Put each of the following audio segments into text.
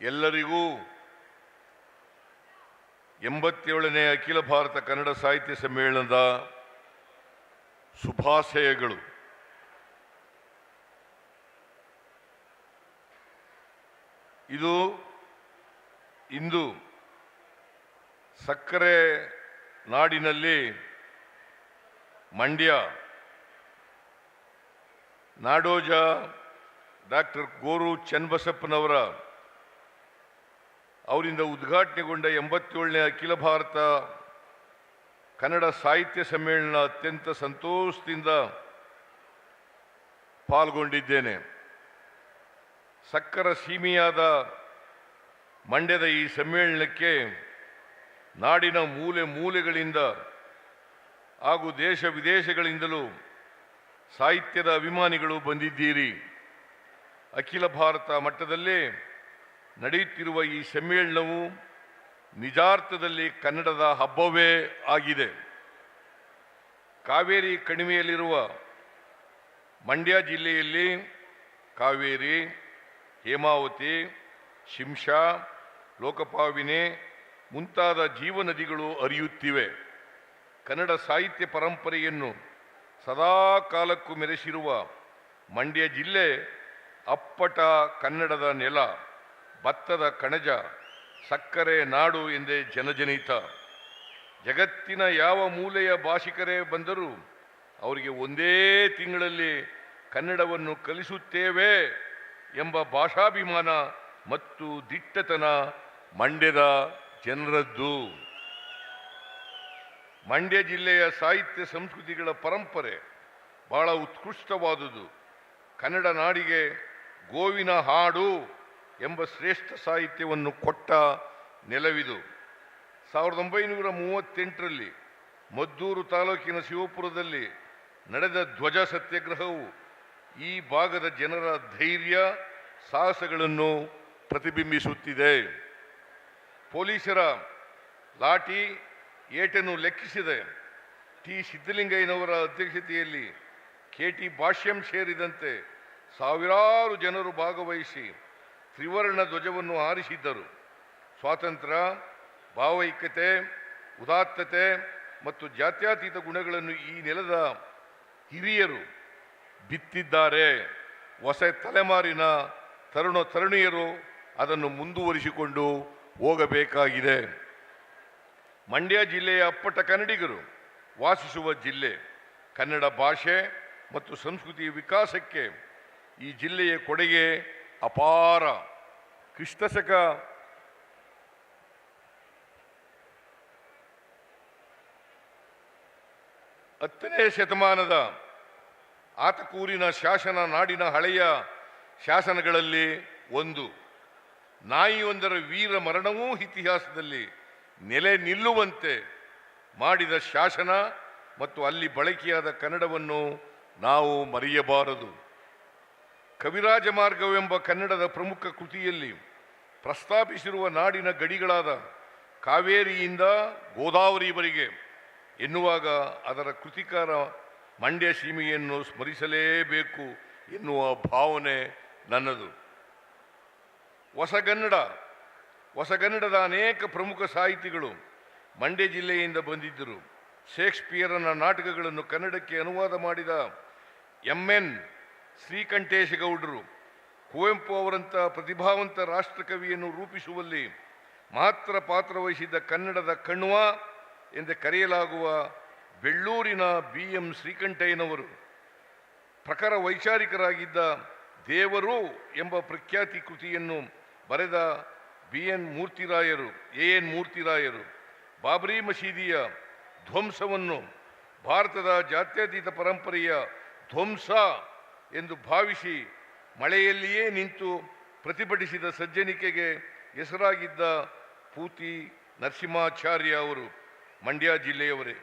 ಎಲ್ಲರಿಗೂ ಎಂಬತ್ತೇಳನೇ ಅಖಿಲ ಭಾರತ ಕನ್ನಡ ಸಾಹಿತ್ಯ ಸಮ್ಮೇಳನದ ಶುಭಾಶಯಗಳು. ಇದು ಇಂದು ಸಕ್ಕರೆ ನಾಡಿನಲ್ಲಿ ಮಂಡ್ಯ ನಾಡೋಜ ಡಾಕ್ಟರ್ ಗೋರು ಚನ್ನಬಸಪ್ಪನವರ ಅವರಿಂದ ಉದ್ಘಾಟನೆಗೊಂಡ ಎಂಬತ್ತೇಳನೇ ಅಖಿಲ ಭಾರತ ಕನ್ನಡ ಸಾಹಿತ್ಯ ಸಮ್ಮೇಳನ ಅತ್ಯಂತ ಸಂತೋಷದಿಂದ ಪಾಲ್ಗೊಂಡಿದ್ದೇನೆ. ಸಕ್ಕರ ಸೀಮೆಯಾದ ಮಂಡ್ಯದ ಈ ಸಮ್ಮೇಳನಕ್ಕೆ ನಾಡಿನ ಮೂಲೆ ಮೂಲೆಗಳಿಂದ ಹಾಗೂ ದೇಶ ವಿದೇಶಗಳಿಂದಲೂ ಸಾಹಿತ್ಯದ ಅಭಿಮಾನಿಗಳು ಬಂದಿದ್ದೀರಿ. ಅಖಿಲ ಭಾರತ ಮಟ್ಟದಲ್ಲೇ ನಡೆಯುತ್ತಿರುವ ಈ ಸಮ್ಮೇಳನವು ನಿಜಾರ್ಥದಲ್ಲಿ ಕನ್ನಡದ ಹಬ್ಬವೇ ಆಗಿದೆ. ಕಾವೇರಿ ಕಣಿವೆಯಲ್ಲಿರುವ ಮಂಡ್ಯ ಜಿಲ್ಲೆಯಲ್ಲಿ ಕಾವೇರಿ, ಹೇಮಾವತಿ, ಶಿಂಷಾ, ಲೋಕಪಾವಿನಿ ಮುಂತಾದ ಜೀವನದಿಗಳು ಅರಿಯುತ್ತಿವೆ. ಕನ್ನಡ ಸಾಹಿತ್ಯ ಪರಂಪರೆಯನ್ನು ಸದಾ ಕಾಲಕ್ಕೂ ಮೆರೆಸಿರುವ ಮಂಡ್ಯ ಜಿಲ್ಲೆ ಅಪ್ಪಟ ಕನ್ನಡದ ನೆಲ. ಭತ್ತದ ಕಣಜ, ಸಕ್ಕರೆ ನಾಡು ಎಂದೇ ಜನಜನಿತ. ಜಗತ್ತಿನ ಯಾವ ಮೂಲೆಯ ಭಾಷಿಕರೇ ಬಂದರೂ ಅವರಿಗೆ ಒಂದೇ ತಿಂಗಳಲ್ಲಿ ಕನ್ನಡವನ್ನು ಕಲಿಸುತ್ತೇವೆ ಎಂಬ ಭಾಷಾಭಿಮಾನ ಮತ್ತು ದಿಟ್ಟತನ ಮಂಡ್ಯದ ಜನರದ್ದು. ಮಂಡ್ಯ ಜಿಲ್ಲೆಯ ಸಾಹಿತ್ಯ ಸಂಸ್ಕೃತಿಗಳ ಪರಂಪರೆ ಬಹಳ ಉತ್ಕೃಷ್ಟವಾದುದು. ಕನ್ನಡ ನಾಡಿಗೆ ಗೋವಿನ ಹಾಡು ಎಂಬ ಶ್ರೇಷ್ಠ ಸಾಹಿತ್ಯವನ್ನು ಕೊಟ್ಟ ನೆಲವಿದು. ಸಾವಿರದ ಒಂಬೈನೂರ ಮೂವತ್ತೆಂಟರಲ್ಲಿ ಮದ್ದೂರು ತಾಲೂಕಿನ ಶಿವಪುರದಲ್ಲಿ ನಡೆದ ಧ್ವಜ ಸತ್ಯಾಗ್ರಹವು ಈ ಭಾಗದ ಜನರ ಧೈರ್ಯ, ಸಾಹಸಗಳನ್ನು ಪ್ರತಿಬಿಂಬಿಸುತ್ತಿದೆ. ಪೊಲೀಸರ ಲಾಠಿ ಏಟನ್ನು ಲೆಕ್ಕಿಸಿದೆ ಟಿ ಸಿದ್ದಲಿಂಗಯ್ಯನವರ ಅಧ್ಯಕ್ಷತೆಯಲ್ಲಿ ಕೆ ಟಿ ಭಾಷ್ಯಂ ಸೇರಿದಂತೆ ಸಾವಿರಾರು ಜನರು ಭಾಗವಹಿಸಿ ತ್ರಿವರ್ಣ ಧ್ವಜವನ್ನು ಹಾರಿಸಿದ್ದರು. ಸ್ವಾತಂತ್ರ್ಯ, ಭಾವೈಕ್ಯತೆ, ಉದಾತ್ತತೆ ಮತ್ತು ಜಾತ್ಯಾತೀತ ಗುಣಗಳನ್ನು ಈ ನೆಲದ ಹಿರಿಯರು ಬಿತ್ತಿದ್ದಾರೆ. ಹೊಸ ತಲೆಮಾರಿನ ತರುಣ ತರುಣಿಯರು ಅದನ್ನು ಮುಂದುವರಿಸಿಕೊಂಡು ಹೋಗಬೇಕಾಗಿದೆ. ಮಂಡ್ಯ ಜಿಲ್ಲೆಯ ಅಪ್ಪಟ ಕನ್ನಡಿಗರು ವಾಸಿಸುವ ಜಿಲ್ಲೆ, ಕನ್ನಡ ಭಾಷೆ ಮತ್ತು ಸಂಸ್ಕೃತಿಯ ವಿಕಾಸಕ್ಕೆ ಈ ಜಿಲ್ಲೆಯ ಕೊಡುಗೆ ಅಪಾರ ಕ್ರಿಸ್ತಶಕ ಹತ್ತನೇ ಶತಮಾನದ ಆತಕೂರಿನ ಶಾಸನ ನಾಡಿನ ಹಳೆಯ ಶಾಸನಗಳಲ್ಲಿ ಒಂದು. ನಾಯಿಯೊಂದರ ವೀರ ಮರಣವೂ ಇತಿಹಾಸದಲ್ಲಿ ನೆಲೆ ನಿಲ್ಲುವಂತೆ ಮಾಡಿದ ಶಾಸನ ಮತ್ತು ಅಲ್ಲಿ ಬಳಕೆಯಾದ ಕನ್ನಡವನ್ನು ನಾವು ಮರೆಯಬಾರದು. ಕವಿರಾಜ ಮಾರ್ಗವೆಂಬ ಕನ್ನಡದ ಪ್ರಮುಖ ಕೃತಿಯಲ್ಲಿ ಪ್ರಸ್ತಾಪಿಸಿರುವ ನಾಡಿನ ಗಡಿಗಳಾದ ಕಾವೇರಿಯಿಂದ ಗೋದಾವರಿವರೆಗೆ ಎನ್ನುವಾಗ ಅದರ ಕೃತಿಕಾರ ಮಂಡ್ಯ ಸೀಮೆಯನ್ನು ಸ್ಮರಿಸಲೇಬೇಕು ಎನ್ನುವ ಭಾವನೆ ನನ್ನದು. ಹೊಸಗನ್ನಡ, ಹೊಸಗನ್ನಡದ ಅನೇಕ ಪ್ರಮುಖ ಸಾಹಿತಿಗಳು ಮಂಡ್ಯ ಜಿಲ್ಲೆಯಿಂದ ಬಂದಿದ್ದರು. ಶೇಕ್ಸ್ಪಿಯರನ ನಾಟಕಗಳನ್ನು ಕನ್ನಡಕ್ಕೆ ಅನುವಾದ ಮಾಡಿದ ಎಂ ಎನ್ ಶ್ರೀಕಂಠೇಶ ಗೌಡರು ಕುವೆಂಪು ಅವರಂಥ ಪ್ರತಿಭಾವಂತ ರಾಷ್ಟ್ರಕವಿಯನ್ನು ರೂಪಿಸುವಲ್ಲಿ ಮಾತ್ರ ಪಾತ್ರ ವಹಿಸಿದ್ದ ಕನ್ನಡದ ಕಣ್ವ ಎಂದು ಕರೆಯಲಾಗುವ ಬೆಳ್ಳೂರಿನ ಬಿ ಎಂ ಶ್ರೀಕಂಠಯ್ಯನವರು ಪ್ರಖರ ವೈಚಾರಿಕರಾಗಿದ್ದ ದೇವರು ಎಂಬ ಪ್ರಖ್ಯಾತಿ ಕೃತಿಯನ್ನು ಬರೆದ ಬಿ ಎನ್ ಮೂರ್ತಿರಾಯರು, ಎ ಎನ್ ಮೂರ್ತಿರಾಯರು, ಬಾಬರಿ ಮಸೀದಿಯ ಧ್ವಂಸವನ್ನು ಭಾರತದ ಜಾತ್ಯತೀತ ಪರಂಪರೆಯ ಧ್ವಂಸ ಎಂದು ಭಾವಿಸಿ ಮಳೆಯಲ್ಲಿಯೇ ನಿಂತು ಪ್ರತಿಭಟಿಸಿದ ಸಜ್ಜನಿಕೆಗೆ ಹೆಸರಾಗಿದ್ದ ಪೂತಿ ನರಸಿಂಹಾಚಾರ್ಯ ಅವರು, ಮಂಡ್ಯ ಜಿಲ್ಲೆಯವರೇ.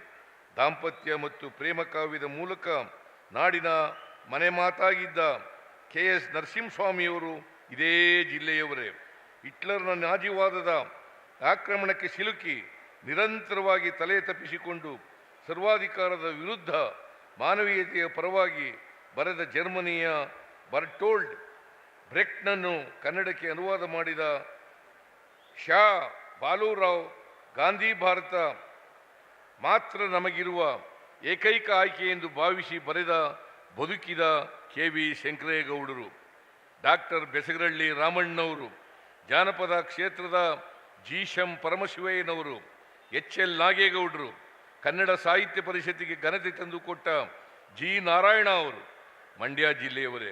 ದಾಂಪತ್ಯ ಮತ್ತು ಪ್ರೇಮ ಕಾವ್ಯದ ಮೂಲಕ ನಾಡಿನ ಮನೆ ಮಾತಾಗಿದ್ದ ಕೆ ಎಸ್ ನರಸಿಂಹಸ್ವಾಮಿಯವರು ಇದೇ ಜಿಲ್ಲೆಯವರೇ. ಹಿಟ್ಲರ್ನ ನಾಜಿವಾದದ ಆಕ್ರಮಣಕ್ಕೆ ಸಿಲುಕಿ ನಿರಂತರವಾಗಿ ತಲೆ ತಪ್ಪಿಸಿಕೊಂಡು ಸರ್ವಾಧಿಕಾರದ ವಿರುದ್ಧ ಮಾನವೀಯತೆಯ ಪರವಾಗಿ ಬರೆದ ಜರ್ಮನಿಯ ಬರ್ಟೋಲ್ಡ್ ಬ್ರೆಕ್ಟ್ನನ್ನು ಕನ್ನಡಕ್ಕೆ ಅನುವಾದ ಮಾಡಿದ ಶಾ ಬಾಲೂರಾವ್ ಗಾಂಧಿ ಭಾರತ ಮಾತ್ರ ನಮಗಿರುವ ಏಕೈಕ ಆಯ್ಕೆ ಎಂದು ಭಾವಿಸಿ ಬರೆದ ಬದುಕಿದ ಕೆ ವಿ ಶಂಕರೇಗೌಡರು, ಡಾಕ್ಟರ್ ಬೆಸಗರಳ್ಳಿ ರಾಮಣ್ಣವರು, ಜಾನಪದ ಕ್ಷೇತ್ರದ ಜಿ ಶಂ ಪರಮಶಿವಯ್ಯನವರು, ಎಚ್ ಎಲ್ ನಾಗೇಗೌಡರು, ಕನ್ನಡ ಸಾಹಿತ್ಯ ಪರಿಷತ್ತಿಗೆ ಘನತೆ ತಂದುಕೊಟ್ಟ ಜಿ ನಾರಾಯಣ ಅವರು. ಮಂಡ್ಯ ಜಿಲ್ಲೆಯವರೇ.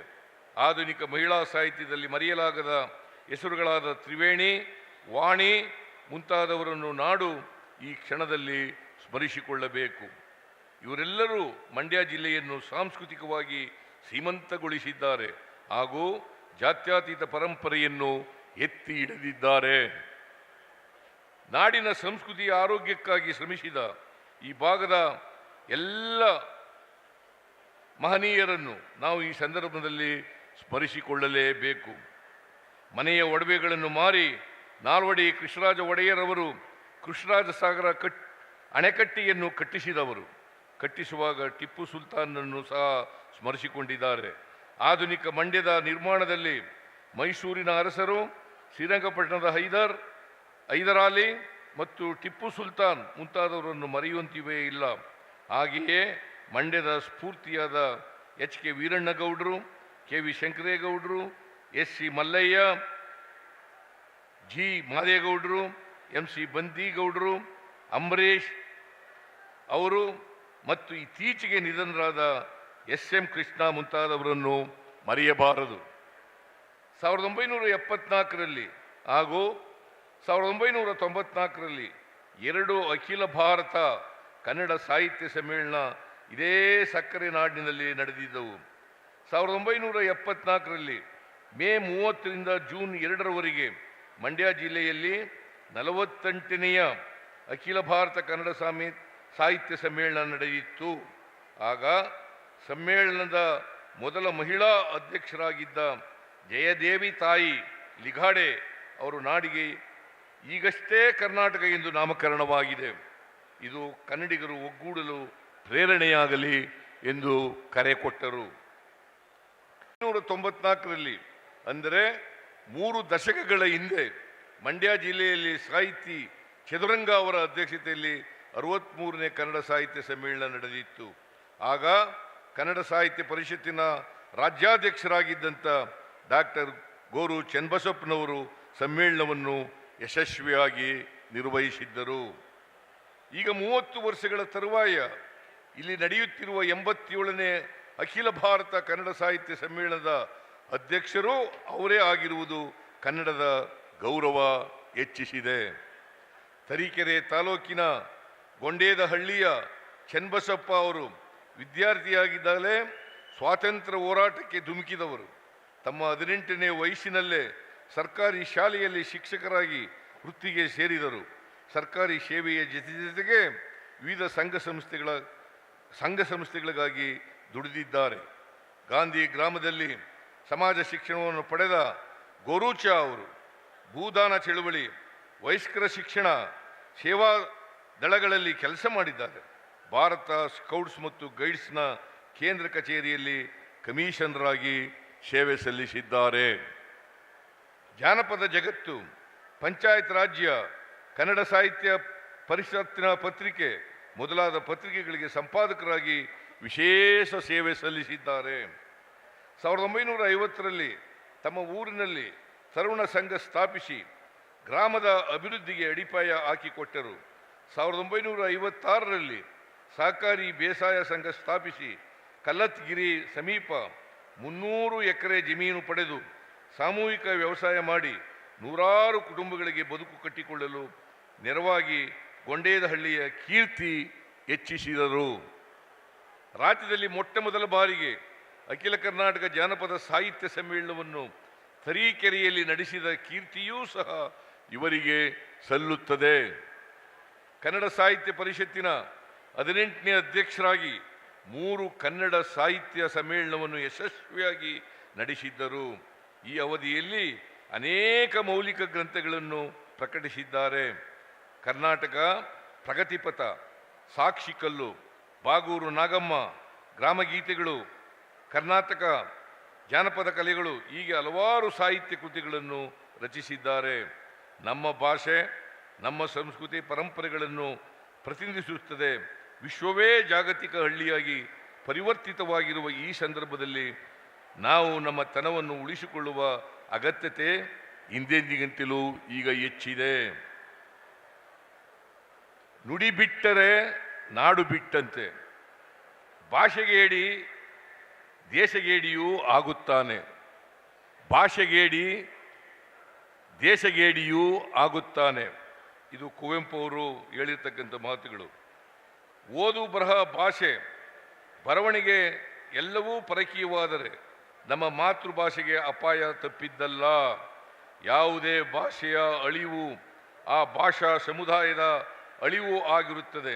ಆಧುನಿಕ ಮಹಿಳಾ ಸಾಹಿತ್ಯದಲ್ಲಿ ಮರೆಯಲಾಗದ ಹೆಸರುಗಳಾದ ತ್ರಿವೇಣಿ, ವಾಣಿ ಮುಂತಾದವರನ್ನು ನಾಡು ಈ ಕ್ಷಣದಲ್ಲಿ ಸ್ಮರಿಸಿಕೊಳ್ಳಬೇಕು. ಇವರೆಲ್ಲರೂ ಮಂಡ್ಯ ಜಿಲ್ಲೆಯನ್ನು ಸಾಂಸ್ಕೃತಿಕವಾಗಿ ಸೀಮಂತಗೊಳಿಸಿದ್ದಾರೆ ಹಾಗೂ ಜಾತ್ಯತೀತ ಪರಂಪರೆಯನ್ನು ಎತ್ತಿ ಹಿಡಿದಿದ್ದಾರೆ. ನಾಡಿನ ಸಂಸ್ಕೃತಿಯ ಆರೋಗ್ಯಕ್ಕಾಗಿ ಶ್ರಮಿಸಿದ ಈ ಭಾಗದ ಎಲ್ಲ ಮಹನೀಯರನ್ನು ನಾವು ಈ ಸಂದರ್ಭದಲ್ಲಿ ಸ್ಮರಿಸಿಕೊಳ್ಳಲೇಬೇಕು. ಮನೆಯ ಒಡವೆಗಳನ್ನು ಮಾರಿ ನಾಲ್ವಡಿ ಕೃಷ್ಣರಾಜ ಒಡೆಯರವರು ಕೃಷ್ಣರಾಜ ಸಾಗರ ಕಟ್, ಅಣೆಕಟ್ಟೆಯನ್ನು ಕಟ್ಟಿಸಿದವರು. ಕಟ್ಟಿಸುವಾಗ ಟಿಪ್ಪು ಸುಲ್ತಾನನ್ನು ಸಹ ಸ್ಮರಿಸಿಕೊಂಡಿದ್ದಾರೆ. ಆಧುನಿಕ ಮಂಡ್ಯದ ನಿರ್ಮಾಣದಲ್ಲಿ ಮೈಸೂರಿನ ಅರಸರು, ಶ್ರೀರಂಗಪಟ್ಟಣದ ಹೈದರ್, ಹೈದರಾಲಿ ಮತ್ತು ಟಿಪ್ಪು ಸುಲ್ತಾನ್ ಮುಂತಾದವರನ್ನು ಮರೆಯುವಂತಿವೇ ಇಲ್ಲ. ಹಾಗೆಯೇ ಮಂಡ್ಯದ ಸ್ಫೂರ್ತಿಯಾದ ಎಚ್ ಕೆ ವೀರಣ್ಣಗೌಡರು, ಕೆ ವಿ ಶಂಕರೇಗೌಡರು, ಎಸ್ ಸಿ ಮಲ್ಲಯ್ಯ, ಜಿ ಮಾದೇಗೌಡರು, ಎಂ ಸಿ ಬಂದಿಗೌಡರು ಅಂಬರೀಶ್ ಅವರು ಮತ್ತು ಇತ್ತೀಚೆಗೆ ನಿಧನರಾದ ಎಸ್ ಎಂ ಕೃಷ್ಣ ಮುಂತಾದವರನ್ನು ಮರೆಯಬಾರದು. ಸಾವಿರದ ಒಂಬೈನೂರ ಎಪ್ಪತ್ನಾಲ್ಕರಲ್ಲಿ ಹಾಗೂ ಸಾವಿರದ ಒಂಬೈನೂರ ತೊಂಬತ್ನಾಲ್ಕರಲ್ಲಿ ಎರಡು ಅಖಿಲ ಭಾರತ ಕನ್ನಡ ಸಾಹಿತ್ಯ ಸಮ್ಮೇಳನ ಇದೇ ಸಕ್ಕರೆ ನಾಡಿನಲ್ಲಿ ನಡೆದಿದ್ದವು. ಸಾವಿರದ ಒಂಬೈನೂರ ಎಪ್ಪತ್ನಾಲ್ಕರಲ್ಲಿ ಮೇ ಮೂವತ್ತರಿಂದ ಜೂನ್ ಎರಡರವರೆಗೆ ಮಂಡ್ಯ ಜಿಲ್ಲೆಯಲ್ಲಿ ನಲವತ್ತೆಂಟನೆಯ ಅಖಿಲ ಭಾರತ ಕನ್ನಡ ಸಾಮಿ, ಸಾಹಿತ್ಯ ಸಮ್ಮೇಳನ ನಡೆಯಿತು. ಆಗ ಸಮ್ಮೇಳನದ ಮೊದಲ ಮಹಿಳಾ ಅಧ್ಯಕ್ಷರಾಗಿದ್ದ ಜಯದೇವಿ ತಾಯಿ ಲಿಘಾಡೆ ಅವರು ನಾಡಿಗೆ ಈಗಷ್ಟೇ ಕರ್ನಾಟಕ ಎಂದು ನಾಮಕರಣವಾಗಿದೆ. ಇದು ಕನ್ನಡಿಗರು ಒಗ್ಗೂಡಲು ಪ್ರೇರಣೆಯಾಗಲಿ ಎಂದು ಕರೆ ಕೊಟ್ಟರು. ನೂರ ತೊಂಬತ್ನಾಲ್ಕರಲ್ಲಿ ಅಂದರೆ ಮೂರು ದಶಕಗಳ ಹಿಂದೆ ಮಂಡ್ಯ ಜಿಲ್ಲೆಯಲ್ಲಿ ಸಾಹಿತಿ ಚದುರಂಗ ಅವರ ಅಧ್ಯಕ್ಷತೆಯಲ್ಲಿ ಅರವತ್ತ್ಮೂರನೇ ಕನ್ನಡ ಸಾಹಿತ್ಯ ಸಮ್ಮೇಳನ ನಡೆದಿತ್ತು. ಆಗ ಕನ್ನಡ ಸಾಹಿತ್ಯ ಪರಿಷತ್ತಿನ ರಾಜ್ಯಾಧ್ಯಕ್ಷರಾಗಿದ್ದಂಥ ಡಾಕ್ಟರ್ ಗೋರು ಚನ್ನಬಸಪ್ಪನವರು ಸಮ್ಮೇಳನವನ್ನು ಯಶಸ್ವಿಯಾಗಿ ನಿರ್ವಹಿಸಿದ್ದರು. ಈಗ ಮೂವತ್ತು ವರ್ಷಗಳ ತರುವಾಯ ಇಲ್ಲಿ ನಡೆಯುತ್ತಿರುವ ಎಂಬತ್ತೇಳನೇ ಅಖಿಲ ಭಾರತ ಕನ್ನಡ ಸಾಹಿತ್ಯ ಸಮ್ಮೇಳನದ ಅಧ್ಯಕ್ಷರು ಅವರೇ ಆಗಿರುವುದು ಕನ್ನಡದ ಗೌರವ ಹೆಚ್ಚಿಸಿದೆ. ತರೀಕೆರೆ ತಾಲೂಕಿನ ಗೊಂಡೇದಹಳ್ಳಿಯ ಚನ್ನಬಸಪ್ಪ ಅವರು ವಿದ್ಯಾರ್ಥಿಯಾಗಿದ್ದಾಗಲೇ ಸ್ವಾತಂತ್ರ್ಯ ಹೋರಾಟಕ್ಕೆ ಧುಮುಕಿದವರು. ತಮ್ಮ ಹದಿನೆಂಟನೇ ವಯಸ್ಸಿನಲ್ಲೇ ಸರ್ಕಾರಿ ಶಾಲೆಯಲ್ಲಿ ಶಿಕ್ಷಕರಾಗಿ ವೃತ್ತಿಗೆ ಸೇರಿದರು. ಸರ್ಕಾರಿ ಸೇವೆಯ ಜೊತೆ ಜೊತೆಗೆ ವಿವಿಧ ಸಂಘ ಸಂಸ್ಥೆಗಳ ಸಂಘ ಸಂಸ್ಥೆಗಳಿಗಾಗಿ ದುಡಿದಿದ್ದಾರೆ. ಗಾಂಧಿ ಗ್ರಾಮದಲ್ಲಿ ಸಮಾಜ ಶಿಕ್ಷಣವನ್ನು ಪಡೆದ ಗೋರೂಚ ಅವರು, ಭೂದಾನ ಚಳುವಳಿ, ವಯಸ್ಕರ ಶಿಕ್ಷಣ, ಸೇವಾ ದಳಗಳಲ್ಲಿ ಕೆಲಸ ಮಾಡಿದ್ದಾರೆ. ಭಾರತ ಸ್ಕೌಟ್ಸ್ ಮತ್ತು ಗೈಡ್ಸ್ನ ಕೇಂದ್ರ ಕಚೇರಿಯಲ್ಲಿ ಕಮಿಷನರಾಗಿ ಸೇವೆ ಸಲ್ಲಿಸಿದ್ದಾರೆ. ಜಾನಪದ ಜಗತ್ತು, ಪಂಚಾಯತ್ ರಾಜ್ಯ, ಕನ್ನಡ ಸಾಹಿತ್ಯ ಪರಿಷತ್ತಿನ ಪತ್ರಿಕೆ ಮೊದಲಾದ ಪತ್ರಿಕೆಗಳಿಗೆ ಸಂಪಾದಕರಾಗಿ ವಿಶೇಷ ಸೇವೆ ಸಲ್ಲಿಸಿದ್ದಾರೆ. ಸಾವಿರದ ಒಂಬೈನೂರ ಐವತ್ತರಲ್ಲಿ ತಮ್ಮ ಊರಿನಲ್ಲಿ ತರುಣ ಸಂಘ ಸ್ಥಾಪಿಸಿ ಗ್ರಾಮದ ಅಭಿವೃದ್ಧಿಗೆ ಅಡಿಪಾಯ ಹಾಕಿಕೊಟ್ಟರು. ಸಾವಿರದ ಒಂಬೈನೂರ ಐವತ್ತಾರರಲ್ಲಿ ಸಹಕಾರಿ ಬೇಸಾಯ ಸಂಘ ಸ್ಥಾಪಿಸಿ ಕಲ್ಲತ್ಗಿರಿ ಸಮೀಪ ಮುನ್ನೂರು ಎಕರೆ ಜಮೀನು ಪಡೆದು ಸಾಮೂಹಿಕ ವ್ಯವಸಾಯ ಮಾಡಿ ನೂರಾರು ಕುಟುಂಬಗಳಿಗೆ ಬದುಕು ಕಟ್ಟಿಕೊಳ್ಳಲು ನೆರವಾಗಿ ಗೊಂಡೇದಹಳ್ಳಿಯ ಕೀರ್ತಿ ಹೆಚ್ಚಿಸಿದರು. ರಾಜ್ಯದಲ್ಲಿ ಮೊಟ್ಟ ಮೊದಲ ಬಾರಿಗೆ ಅಖಿಲ ಕರ್ನಾಟಕ ಜಾನಪದ ಸಾಹಿತ್ಯ ಸಮ್ಮೇಳನವನ್ನು ತರೀಕೆರೆಯಲ್ಲಿ ನಡೆಸಿದ ಕೀರ್ತಿಯೂ ಸಹ ಇವರಿಗೆ ಸಲ್ಲುತ್ತದೆ. ಕನ್ನಡ ಸಾಹಿತ್ಯ ಪರಿಷತ್ತಿನ ಹದಿನೆಂಟನೇ ಅಧ್ಯಕ್ಷರಾಗಿ ಮೂರು ಕನ್ನಡ ಸಾಹಿತ್ಯ ಸಮ್ಮೇಳನವನ್ನು ಯಶಸ್ವಿಯಾಗಿ ನಡೆಸಿದ್ದರು. ಈ ಅವಧಿಯಲ್ಲಿ ಅನೇಕ ಮೌಲಿಕ ಗ್ರಂಥಗಳನ್ನು ಪ್ರಕಟಿಸಿದ್ದಾರೆ. ಕರ್ನಾಟಕ ಪ್ರಗತಿಪಥ ಸಾಕ್ಷಿಕಲ್ಲು ಬಾಗೂರು ನಾಗಮ್ಮ, ಗ್ರಾಮಗೀತೆಗಳು, ಕರ್ನಾಟಕ ಜಾನಪದ ಕಲೆಗಳು ಹೀಗೆ ಹಲವಾರು ಸಾಹಿತ್ಯ ಕೃತಿಗಳನ್ನು ರಚಿಸಿದ್ದಾರೆ. ನಮ್ಮ ಭಾಷೆ, ನಮ್ಮ ಸಂಸ್ಕೃತಿ ಪರಂಪರೆಗಳನ್ನು ಪ್ರತಿನಿಧಿಸುತ್ತದೆ. ವಿಶ್ವವೇ ಜಾಗತಿಕ ಹಳ್ಳಿಯಾಗಿ ಪರಿವರ್ತಿತವಾಗಿರುವ ಈ ಸಂದರ್ಭದಲ್ಲಿ ನಾವು ನಮ್ಮ ತನವನ್ನು ಉಳಿಸಿಕೊಳ್ಳುವ ಅಗತ್ಯತೆ ಹಿಂದೆಂದಿಗಿಂತಲೂ ಈಗ ಹೆಚ್ಚಿದೆ. ನುಡಿ ಬಿಟ್ಟರೆ ನಾಡು ಬಿಟ್ಟಂತೆ. ಭಾಷೆಗೇಡಿ ದೇಶಗೇಡಿಯೂ ಆಗುತ್ತಾನೆ. ಭಾಷೆಗೇಡಿ ದೇಶಗೇಡಿಯೂ ಆಗುತ್ತಾನೆ. ಇದು ಕುವೆಂಪು ಅವರು ಹೇಳಿರ್ತಕ್ಕಂಥ ಮಾತುಗಳು. ಓದು ಬರಹ ಭಾಷೆ, ಬರವಣಿಗೆ ಎಲ್ಲವೂ ಪರಕೀಯವಾದರೆ ನಮ್ಮ ಮಾತೃಭಾಷೆಗೆ ಅಪಾಯ ತಪ್ಪಿದ್ದಲ್ಲ. ಯಾವುದೇ ಭಾಷೆಯ ಅಳಿವು ಆ ಭಾಷಾ ಸಮುದಾಯದ ಅಳಿವು ಆಗಿರುತ್ತದೆ.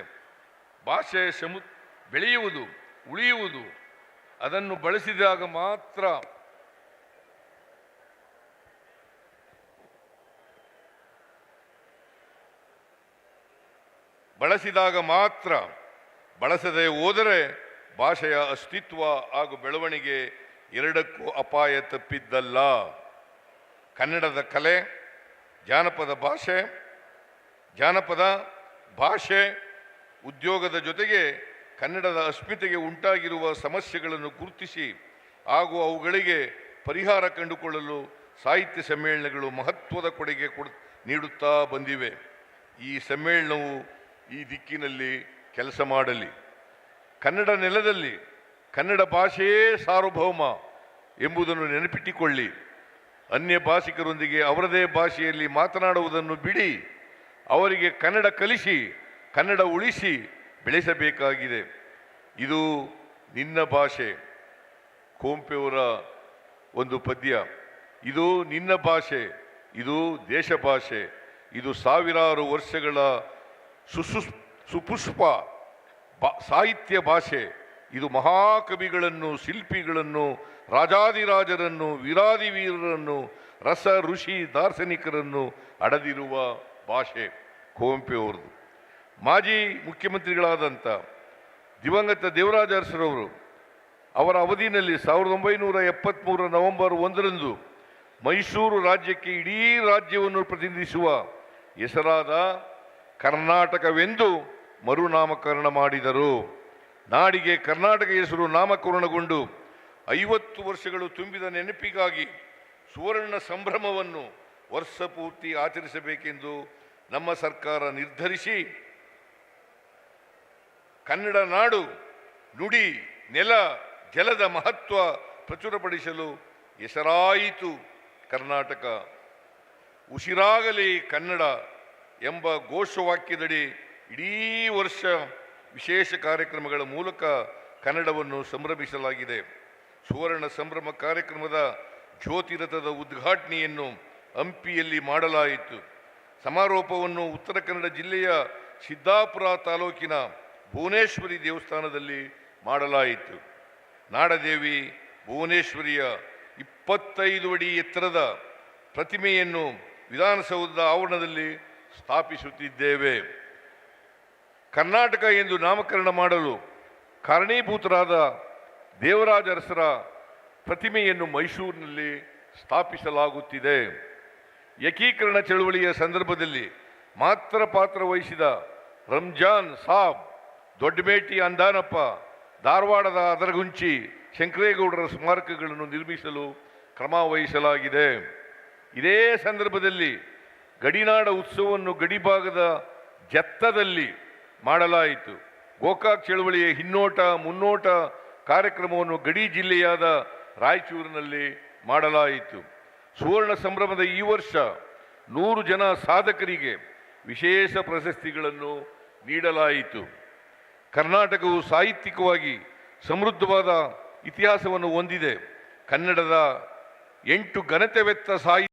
ಭಾಷೆ ಸಮು ಬೆಳೆಯುವುದು, ಉಳಿಯುವುದು, ಅದನ್ನು ಬಳಸಿದಾಗ ಮಾತ್ರ ಬಳಸಿದಾಗ ಮಾತ್ರ ಬಳಸದೆ ಹೋದರೆ ಭಾಷೆಯ ಅಸ್ತಿತ್ವ ಹಾಗೂ ಬೆಳವಣಿಗೆ ಎರಡಕ್ಕೂ ಅಪಾಯ ತಪ್ಪಿದ್ದಲ್ಲ. ಕನ್ನಡದ ಕಲೆ, ಜಾನಪದ ಭಾಷೆ, ಜಾನಪದ ಭಾಷೆ ಉದ್ಯೋಗದ ಜೊತೆಗೆ ಕನ್ನಡದ ಅಸ್ಮಿತೆಗೆ ಉಂಟಾಗಿರುವ ಸಮಸ್ಯೆಗಳನ್ನು ಗುರುತಿಸಿ ಹಾಗೂ ಅವುಗಳಿಗೆ ಪರಿಹಾರ ಕಂಡುಕೊಳ್ಳಲು ಸಾಹಿತ್ಯ ಸಮ್ಮೇಳನಗಳು ಮಹತ್ವದ ಕೊಡುಗೆ ಕೊಡ್, ನೀಡುತ್ತಾ ಬಂದಿವೆ. ಈ ಸಮ್ಮೇಳನವು ಈ ದಿಕ್ಕಿನಲ್ಲಿ ಕೆಲಸ ಮಾಡಲಿ. ಕನ್ನಡ ನೆಲದಲ್ಲಿ ಕನ್ನಡ ಭಾಷೆಯೇ ಸಾರ್ವಭೌಮ ಎಂಬುದನ್ನು ನೆನಪಿಟ್ಟುಕೊಳ್ಳಿ. ಅನ್ಯ ಭಾಷಿಕರೊಂದಿಗೆ ಅವರದೇ ಭಾಷೆಯಲ್ಲಿ ಮಾತನಾಡುವುದನ್ನು ಬಿಡಿ. ಅವರಿಗೆ ಕನ್ನಡ ಕಲಿಸಿ, ಕನ್ನಡ ಉಳಿಸಿ ಬೆಳೆಸಬೇಕಾಗಿದೆ. ಇದು ನಿನ್ನ ಭಾಷೆ. ಕೋಂಪೆಯವರ ಒಂದು ಪದ್ಯ. ಇದು ನಿನ್ನ ಭಾಷೆ. ಇದು ದೇಶ ಭಾಷೆ. ಇದು ಸಾವಿರಾರು ವರ್ಷಗಳ ಸುಸು ಸುಪುಷ್ಪ ಬಾ- ಸಾಹಿತ್ಯ ಭಾಷೆ. ಇದು ಮಹಾಕವಿಗಳನ್ನು, ಶಿಲ್ಪಿಗಳನ್ನು ರಾಜಾದಿರಾಜರನ್ನು ವೀರಾದಿವೀರರನ್ನು, ರಸ, ಋಷಿ, ದಾರ್ಶನಿಕರನ್ನು ಅಡದಿರುವ ಭಾಷೆ. ಕುವೆಂಪು ಮಾಜಿ ಮುಖ್ಯಮಂತ್ರಿಗಳಾದಂಥ ದಿವಂಗತ ದೇವರಾಜ ಅರಸರವರು ಅವರ ಅವಧಿಯಲ್ಲಿ ಸಾವಿರದ ಒಂಬೈನೂರ ಎಪ್ಪತ್ತ್ಮೂರ ನವೆಂಬರ್ ಒಂದರಂದು ಮೈಸೂರು ರಾಜ್ಯಕ್ಕೆ ಇಡೀ ರಾಜ್ಯವನ್ನು ಪ್ರತಿನಿಧಿಸುವ ಹೆಸರಾದ ಕರ್ನಾಟಕವೆಂದು ಮರುನಾಮಕರಣ ಮಾಡಿದರು. ನಾಡಿಗೆ ಕರ್ನಾಟಕ ಹೆಸರು ನಾಮಕರಣಗೊಂಡು ಐವತ್ತು ವರ್ಷಗಳು ತುಂಬಿದ ನೆನಪಿಗಾಗಿ ಸುವರ್ಣ ಸಂಭ್ರಮವನ್ನು ವರ್ಷ ಪೂರ್ತಿ ಆಚರಿಸಬೇಕೆಂದು ನಮ್ಮ ಸರ್ಕಾರ ನಿರ್ಧರಿಸಿ ಕನ್ನಡ ನಾಡು ನುಡಿ ನೆಲ ಜಲದ ಮಹತ್ವ ಪ್ರಚುರಪಡಿಸಲು ಹೆಸರಾಯಿತು ಕರ್ನಾಟಕ. ಉಸಿರಾಗಲಿ ಕನ್ನಡ ಎಂಬ ಘೋಷವಾಕ್ಯದಡಿ ಇಡೀ ವರ್ಷ ವಿಶೇಷ ಕಾರ್ಯಕ್ರಮಗಳ ಮೂಲಕ ಕನ್ನಡವನ್ನು ಸಂಭ್ರಮಿಸಲಾಗಿದೆ. ಸುವರ್ಣ ಸಂಭ್ರಮ ಕಾರ್ಯಕ್ರಮದ ಜ್ಯೋತಿರಥದ ಉದ್ಘಾಟನೆಯನ್ನು ಹಂಪಿಯಲ್ಲಿ ಮಾಡಲಾಯಿತು. ಸಮಾರೋಪವನ್ನು ಉತ್ತರ ಕನ್ನಡ ಜಿಲ್ಲೆಯ ಸಿದ್ದಾಪುರ ತಾಲೂಕಿನ ಭುವನೇಶ್ವರಿ ದೇವಸ್ಥಾನದಲ್ಲಿ ಮಾಡಲಾಯಿತು. ನಾಡದೇವಿ ಭುವನೇಶ್ವರಿಯ ಇಪ್ಪತ್ತೈದು ಅಡಿ ಎತ್ತರದ ಪ್ರತಿಮೆಯನ್ನು ವಿಧಾನಸೌಧದ ಆವರಣದಲ್ಲಿ ಸ್ಥಾಪಿಸುತ್ತಿದ್ದೇವೆ. ಕರ್ನಾಟಕ ಎಂದು ನಾಮಕರಣ ಮಾಡಲು ಕಾರಣೀಭೂತರಾದ ದೇವರಾಜ ಅರಸರ ಪ್ರತಿಮೆಯನ್ನು ಮೈಸೂರಿನಲ್ಲಿ ಸ್ಥಾಪಿಸಲಾಗುತ್ತಿದೆ. ಏಕೀಕರಣ ಚಳವಳಿಯ ಸಂದರ್ಭದಲ್ಲಿ ಮಾತ್ರ ಪಾತ್ರ ವಹಿಸಿದ ರಂಜಾನ್ ಸಾಬ್, ದೊಡ್ಡಬೇಟಿ ಅಂದಾನಪ್ಪ, ಧಾರವಾಡದ ಅದರಗುಂಚಿ ಶಂಕರೇಗೌಡರ ಸ್ಮಾರಕಗಳನ್ನು ನಿರ್ಮಿಸಲು ಕ್ರಮ ವಹಿಸಲಾಗಿದೆ. ಇದೇ ಸಂದರ್ಭದಲ್ಲಿ ಗಡಿನಾಡ ಉತ್ಸವವನ್ನು ಗಡಿಭಾಗದ ಜತ್ತದಲ್ಲಿ ಮಾಡಲಾಯಿತು. ಗೋಕಾಕ್ ಚಳವಳಿಯ ಹಿನ್ನೋಟ, ಮುನ್ನೋಟ ಕಾರ್ಯಕ್ರಮವನ್ನು ಗಡಿ ಜಿಲ್ಲೆಯಾದ ರಾಯಚೂರಿನಲ್ಲಿ ಮಾಡಲಾಯಿತು. ಸುವರ್ಣ ಸಂಭ್ರಮದ ಈ ವರ್ಷ ನೂರು ಜನ ಸಾಧಕರಿಗೆ ವಿಶೇಷ ಪ್ರಶಸ್ತಿಗಳನ್ನು ನೀಡಲಾಯಿತು. ಕರ್ನಾಟಕವು ಸಾಹಿತ್ಯಿಕವಾಗಿ ಸಮೃದ್ಧವಾದ ಇತಿಹಾಸವನ್ನು ಹೊಂದಿದೆ. ಕನ್ನಡದ ಎಂಟು ಘನತೆವೆತ್ತ ಸಾಹಿತ್ಯ